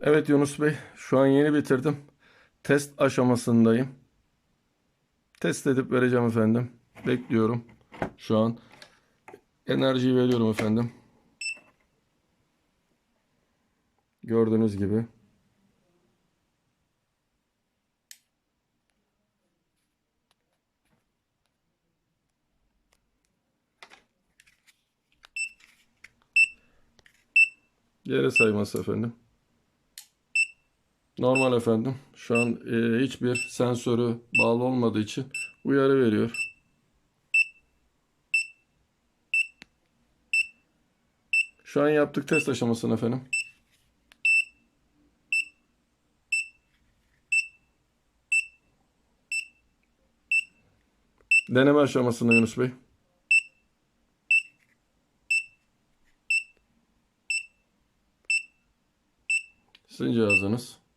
Evet Yunus Bey, şu an yeni bitirdim. Test aşamasındayım. Test edip vereceğim efendim. Bekliyorum. Şu an enerjiyi veriyorum efendim. Gördüğünüz gibi. Geri sayması efendim. Normal efendim. Şu an e, hiçbir sensörü bağlı olmadığı için uyarı veriyor. Şu an yaptık test aşamasını efendim. Deneme aşamasında Yunus Bey. Sizin cihazınız.